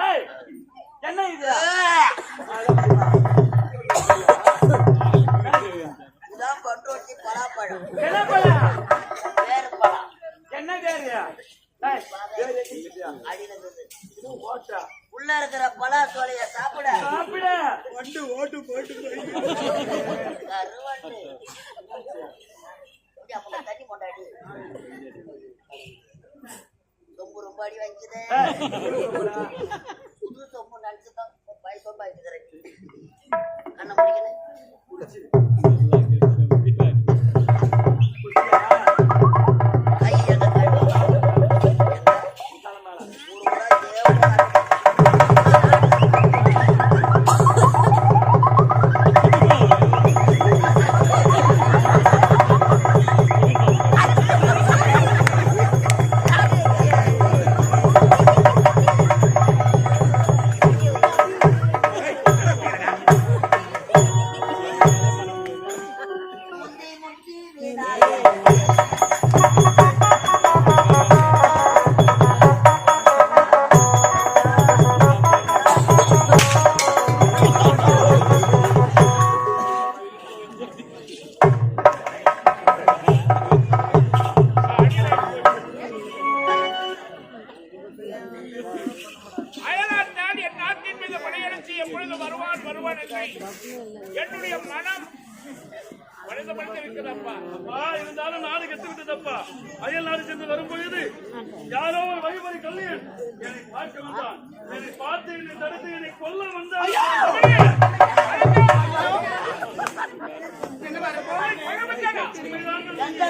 ஏய், என்ன இது பலாப்பழம் என்ன பழம் வேறு பழம் என்ன உள்ள இருக்கிற பலா சோலைய சாப்பிட சாப்பிடு. ஓட்டு போட்டு ரொம்ப முந்தி பார்க்க வந்தான் என்னை பார்த்து என்னை தடுத்து என்னை கொல்ல வந்தான் எந்த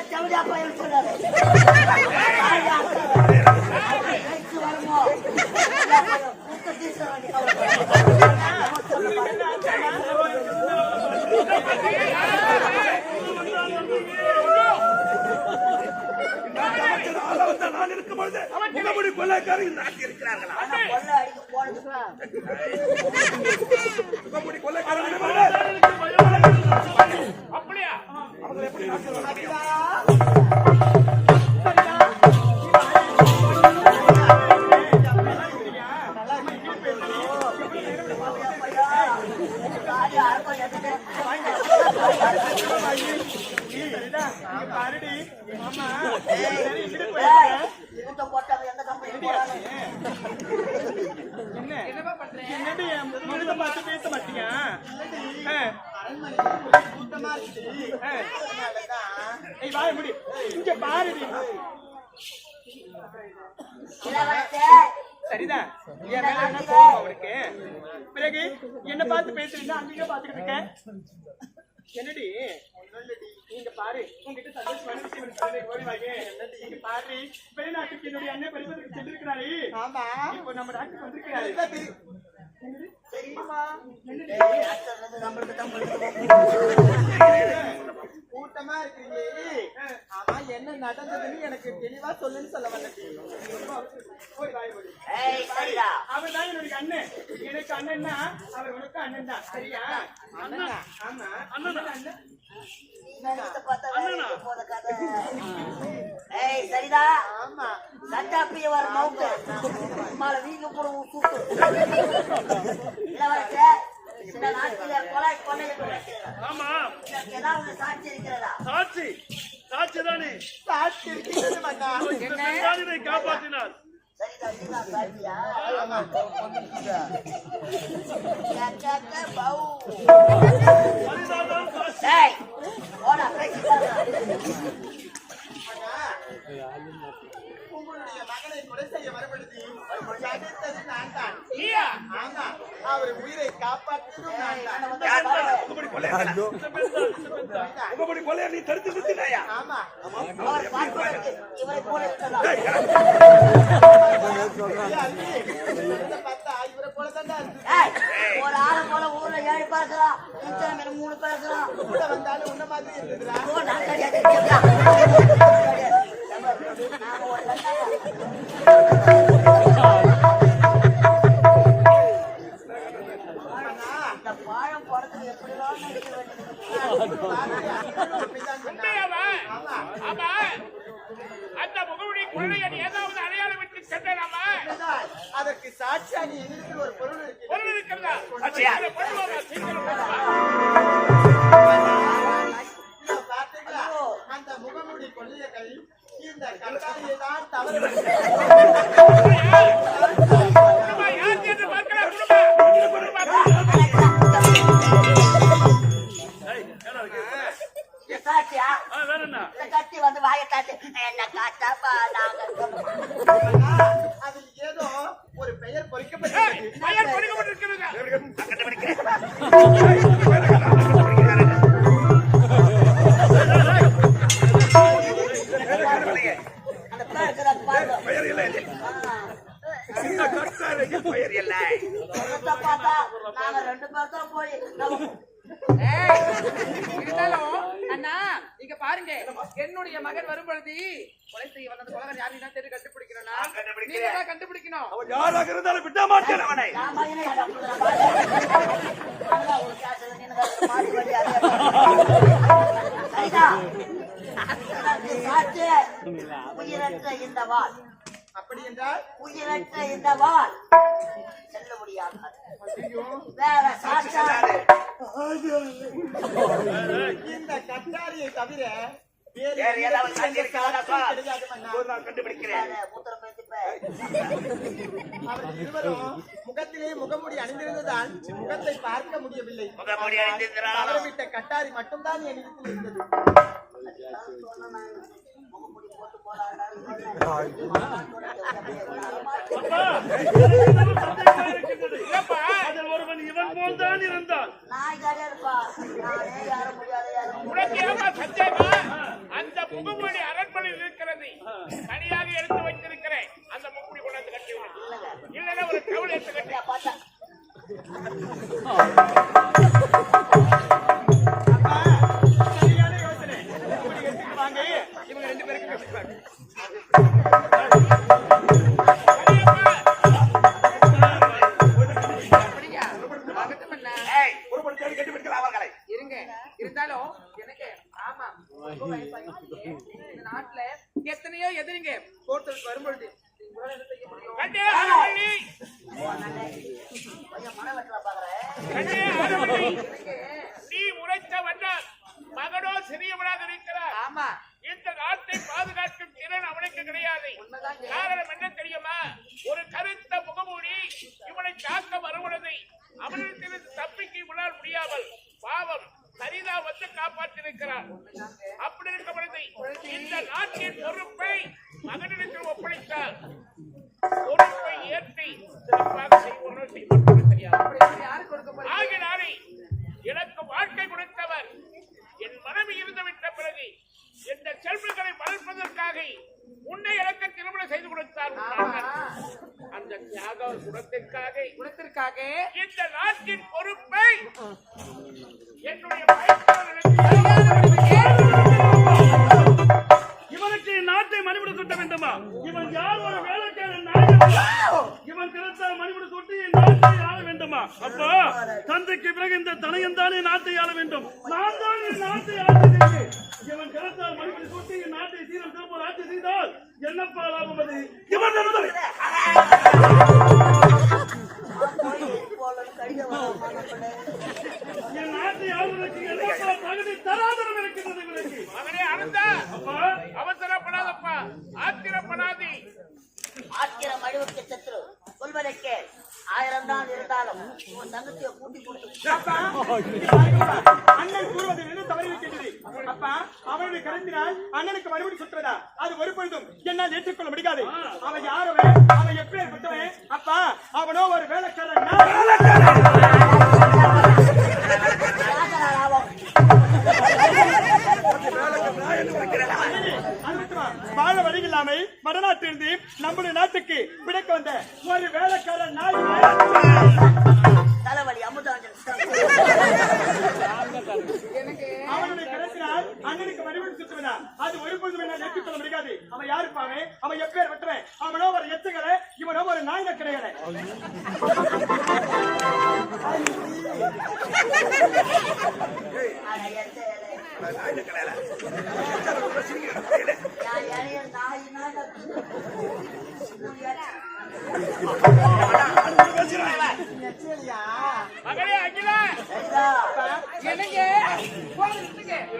இருக்கும் பொழுது முகமுடி கொள்ளைக்காரர்கள் நாட்டி இருக்கிறார்களா? கொள்ள அடிக்க போனதுக்கு முகமுடி கொள்ளைக்காரர்கள் சரிதான் என் மேல என்ன பிறகு என்ன பார்த்து பேசுறீங்க அங்கேயே பார்த்துக்கிட்டு இருக்கேன். என்னடி? நீங்க பாரு. உங்ககிட்ட சந்தோஷமான விஷயம். நீங்க பாரு வெளிநாட்டுக்கு என்னுடைய அண்ணன் படிப்பதற்கு சென்றிருக்கிறாரு. இப்போ நம்ம நாட்டுக்கு வந்திருக்கிறாரு. தெரியுமா. கூட்டமா இருக்கீங்க ஆமா என்ன நடந்ததுன்னு எனக்கு தெளிவா சொல்லுன்னு சொல்ல வந்தேன். அவர் தான் என்னுடைய அண்ணன் எனக்கு அண்ணன்னா அவர் உனக்கு அண்ணன் தான். சரியா? அண்ணனா? ஆமா. அண்ணனா? அண்ணன். நினைத்து பார்த்தா ஆமா சட்டாப்பியவர் மவுண்ட் மால வீங்க போற கூட்டு இளவரசே இந்த நாட்டில கொலை கொலை. ஆமா. ஏதாவது சாட்சி இருக்கிறதா? சாட்சி. சாட்சி தானே. சாட்சி இருக்கிறது மன்னா இந்த பெண்காலினை காப்பாற்றினார். சரிதான் மகனை கொலை செய்ய வரப்படுத்தி தடுத்தது நான் தான். நீயா ஆமா அவர் உயிரை காப்பாற்றியதும் நான் தான். நீ தடுத்து நிறுத்தினாயா? ஆமா. அவர் பார்ப்பதற்கு இவரை போல இருக்கிறதா இதை பார்த்தா இவரை போல தான் ஒரு ஆளை போல ஊர்ல ஏழு பேர் மூணு இருக்கிறான் கூட வந்தாலும் உன்ன மாதிரி இருந்ததுடா. அந்த முகமுடி கொள்ளையன் ஏதாவது அடையாளம் விட்டு சென்றலாமா அதற்கு சாட்சியா நீ ஒரு பொருள் பொருள் இருக்கிறதா? அந்த முகமூடி கொள்ளையர்கள் இந்த கட்டாரியை தான் என்ன? இந்த கத்தி வந்து வாயை காட்டு. என்ன காட்டாப்பா நாங்க? அதில் ஏதோ ஒரு பெயர் பொறிக்கப்பட்டிருக்கிறது. பையன் கொடுக்கப்பட்டிருக்கிறது. உயிரற்ற இந்த வாள். அப்படி என்றால் உயிரற்ற இந்த வாள். செல்ல முடியாது வேற சாட்சா. இந்த கட்டாரியை தவிர வேறு ஏதாவது அவர்கள் இருவரும் முகத்திலே முகமுடி அணிந்திருந்ததால் முகத்தை பார்க்க முடியவில்லை. தவறவிட்ட கட்டாரி மட்டும்தான் என்னிடத்தில் இருந்தது. ஒருவன் இவன் போல் தான் இருந்தான் உனக்கு ஏமா சந்தேகமா? அந்த முகமூடி அரண்மனையில் இருக்கிறது. தனியாக எடுத்து வைத்திருக்கிறேன். அந்த முகமூடி கொண்டாந்து கட்டி இல்லைன்னா ஒரு கவலை எடுத்து கட்டி பார்த்தா காப்பாற்றிருக்கிறார் அப்படி இருக்க பொழுது இந்த நாட்டின் பொறுப்பை மகனிடத்தில் ஒப்படைத்தார் பொறுப்பை ஏற்றி சிறப்பாக செய்வோனோ செய்வோனோ தெரியாது ஆகினாரே எனக்கு வாழ்க்கை கொடுத்தவர் என் மனைவி இருந்து விட்ட பிறகு இந்த செல்வங்களை வளர்ப்பதற்காக உன்னை எனக்கு திருமணம் செய்து கொடுத்தார். அந்த தியாக குணத்திற்காக குணத்திற்காக இந்த நாட்டின் பொறுப்பை என்னுடைய வயசானவர்களுக்கு இவனுக்கு மணிமுடி சுட்ட வேண்டுமா? இவன் யார் ஒரு வேலைக்காரன்? இவன் கிடைத்த மணிமுடி சுட்டு என் நாட்டை ஆள வேண்டுமா? அப்போ தந்தைக்கு பிறகு இந்த தனையன் தானே நாட்டை ஆள வேண்டும். நான் தான் என் நாட்டை ஆட்சி இவன் கிடைத்தால் மணிமுடி சுட்டு என் நாட்டை சீரம் திருப்பூர் ஆட்சி செய்தால் என்னப்பா லாபம் அது? இவன் என் நாட்டை ஆளுநருக்கு என்னப்பா தகுதி தராது? மகனே அப்பா அவசரப்படாதப்பா. ஆத்திரப்படாதே. ஆத்திரம் அழிவுக்கு சத்ரு. சொல்வதற்கு ஆயிரம் தான் இருந்தாலும் உன் தங்கச்சியை கூட்டி கொடுத்து. அண்ணன் கூறுவது என்ன தவறிவிட்டது அப்பா அவனுடைய கருத்தினால் அண்ணனுக்கு மறுபடி சுற்றுவதா? அது ஒரு பொழுதும் என்னால் ஏற்றுக்கொள்ள முடியாது. அவன் அவன் அவனோ ஒரு எத்துகளை இவனோ ஒரு நாயக கிடையாது மகளே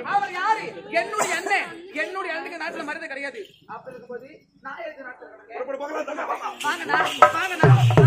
அவர் யாரு? என்னுடைய அண்ணன். என்னுடைய அண்ணுக்கு நாட்டுல மருந்து கிடையாது. அப்படி இருக்கும்போது 发个单，发个单。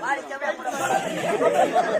Vai, que é minha mulher.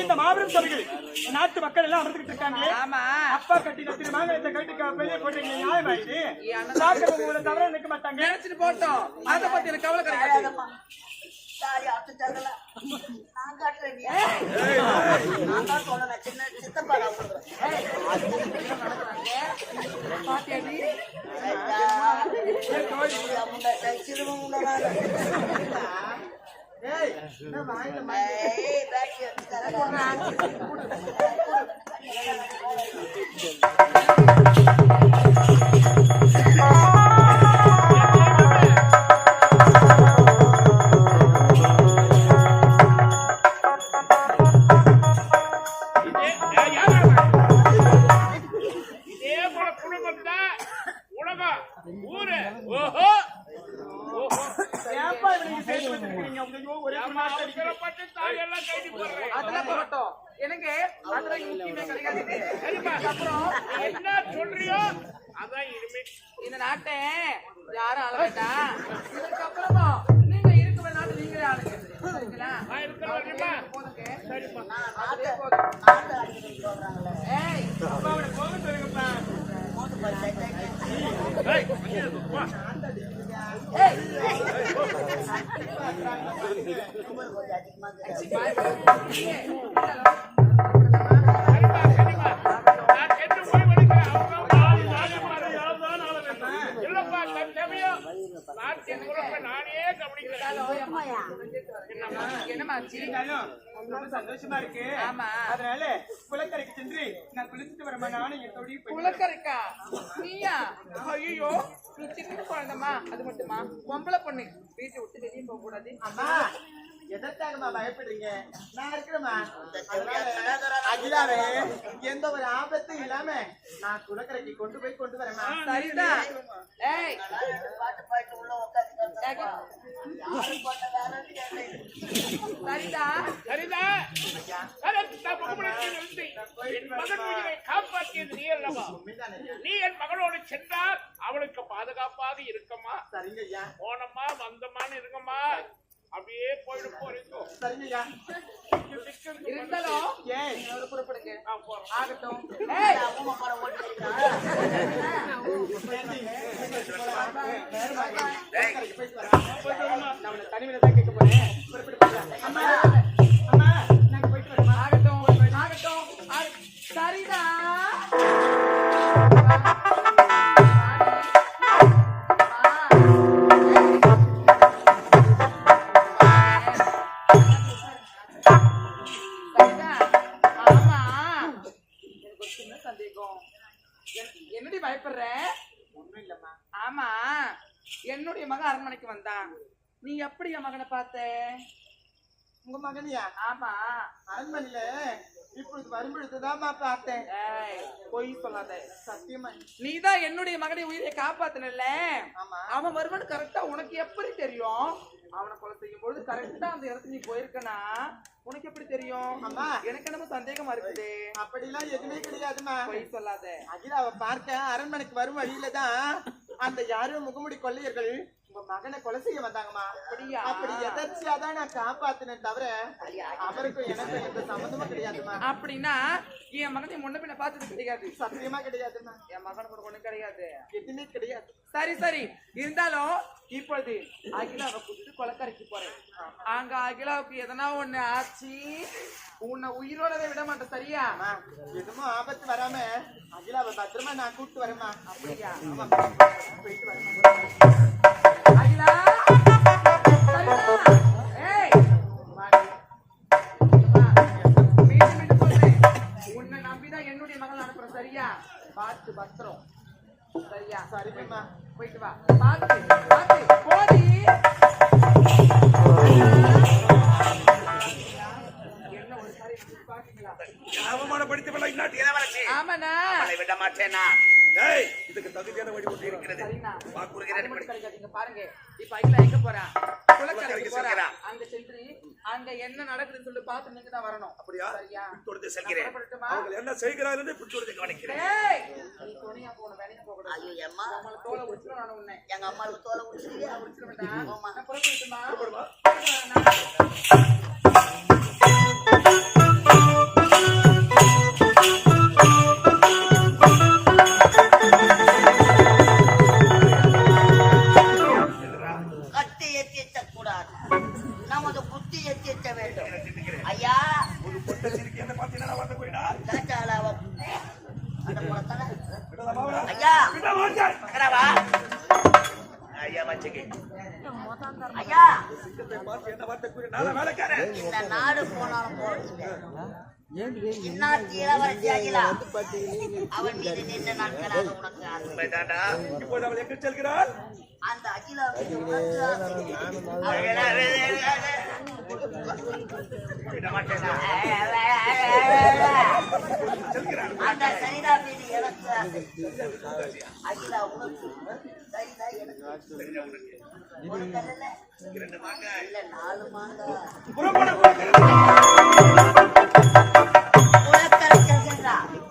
இந்த மாபெரும் சபைகள் நாட்டு மக்கள் எல்லாம் அமர்ந்துகிட்டு இருக்காங்க அப்பா கட்டின திருமாங்கலத்தை கட்டி வெளியே போட்டீங்க நியாயம் ஆயிடு சாப்பிடுறவங்களை தவிர நிக்க மாட்டாங்க. நினைச்சிட்டு போட்டோம். அதை பத்தி எனக்கு கவலை கிடையாது. தாலி அத்து தரல நான் காட்டுறேன் நான் சொல்லுவேன் சின்ன சித்தப்பா நான் அதிகமாக ரொம்ப சந்தோஷமா இருக்கு. ஆமா. அதனால குளக்கரைக்கு சென்று நான் குளிச்சுட்டு வரமா நானும் என் தொழில் குளக்கரைக்கா நீயா? ஐயோ நீ சின்ன குழந்தைமா அது மட்டுமா? பொம்பளை பொண்ணு. வீட்டை விட்டு வெளியே போக கூடாது அம்மா எதற்காகம்மா பயப்படுறீங்க? நான் இருக்கிறேம்மா. அதனால அகிலாவே எந்த ஒரு ஆபத்தும் இல்லாம நான் குளக்கரைக்கு கொண்டு போய் கொண்டு வரேம்மா. சரிதான் சரிதா சரிதா காப்பாற்றியது நீ அல்லவா? நீ என் மகளோடு சென்றால் அவளுக்கு பாதுகாப்பாக இருக்கம்மா சரிங்க போனம்மா வந்தம்மான்னு இருக்கம்மா அப்படியே போயிட்டு போறீங்க சரிங்க ஐயா இருந்தாலும் ஏன் ஒரு போறேன் ஆகட்டும் அம்மா படம் ஓட்டி தனிமையில தான் கேட்க போறேன் புறப்பட்டு போகலாம். அம்மா அம்மா நாங்க போயிட்டு வரேன் ஆகட்டும். ஆகட்டும். ஆக- என்னடி பயப்படுற? ஒண்ணும் இல்லம்மா ஆமா. என்னுடைய மகன் அரண்மனைக்கு வந்தான் நீ எப்படி என் மகனை பார்த்த? உங்க மகனியா? ஆமா. அரண்மனையில இப்பொழுது வரும்பொழுதுதாம்மா பார்த்தேன். பொய் சொல்லாத சத்தியமா நீதான் என்னுடைய மகனை உயிரை காப்பாத்தினல்ல? அவன் வருவன் கரெக்டா உனக்கு எப்படி தெரியும்? அவனை கொலை செய்யும் பொழுது கரெக்டா அந்த இடத்துக்கு நீ போயிருக்கனா? உனக்கு எப்படி தெரியும்? அம்மா. எனக்கு என்னமோ சந்தேகமா இருக்குது. அப்படிலாம் எதுவுமே கிடையாதுமா பொய் சொல்லாத. அகிலாவை பார்க்க அரண்மனைக்கு வரும் வழியில தான் அந்த யாரும் முகமுடி கொள்ளையர்கள் உங்க மகனை கொலை செய்ய வந்தாங்கம்மா? அப்படி எதர்ச்சியா தான் நான் காப்பாத்தினேன் தவிர அவருக்கும் எனக்கும் எந்த சம்மந்தமும் கிடையாதுமா அப்படின்னா என் மகனை முன்ன பின்ன பார்த்தது கிடையாது சத்தியமா கிடையாதுமா என் மகன் கூட ஒண்ணு கிடையாது. எதுவுமே கிடையாது. சரி சரி. இருந்தாலும் இப்பொழுது அகிலாவை கூட்டிட்டு கொலக்கரைக்கு போறேன். அங்க அகிலாவுக்கு எதனா ஒண்ணு ஆச்சு? உன்னை உயிரோடவே விட மாட்டேன் சரியா? எதுவும் ஆபத்து வராம அகிலாவை பத்திரமா நான் கூப்பிட்டு வரேம்மா. அப்படியா? போயிட்டு வரேன் பார்த்து பத்திரம் சரியா சரிங்கம்மா போயிட்டு வா பார்த்து பார்த்து சாரி இந்நாட்டு இளவரசி. ஆமாண்ணா. விட மாட்டேனா? டேய் இதுக்கு தகுதியான வழி ஒன்று இருக்கிறது பாருங்க. இப்ப எங்க போறா? குளக்கரைக்கு. அங்க சென்று அங்க என்ன நடக்குதுன்னு சொல்லி பார்த்து நீங்க தான் வரணும். அப்படியா? சரியா? பின்தொடர்ந்து செல்கிறேன்? அவர்கள் என்ன செய்கிறார்கள் என்று பின்தொடர்ந்து கவனிக்கிறேன். நீ துணையா போகணும் வேலைக்கு போக கூடாது ஐயோ அம்மா நம்மள தோலை உரிச்சிடும் நான் உன்னை. எங்க அம்மாவுக்கு தோலை முடிச்சிருக்கியா உரிச்சிட வேண்டாம் ஆமா. நான் புறப்படட்டுமா இன்னாத்தி இளவரசி அகிலா அவன் மீது நின்ற நாட்களாக உனக்கு ஆசை அந்த அகிலா மீது உனக்கு அந்த சரிதா மீது எனக்கு அகிலா உனக்கு சரிதா எனக்கு இல்ல நாலு மாங்க புறப்பட Yeah.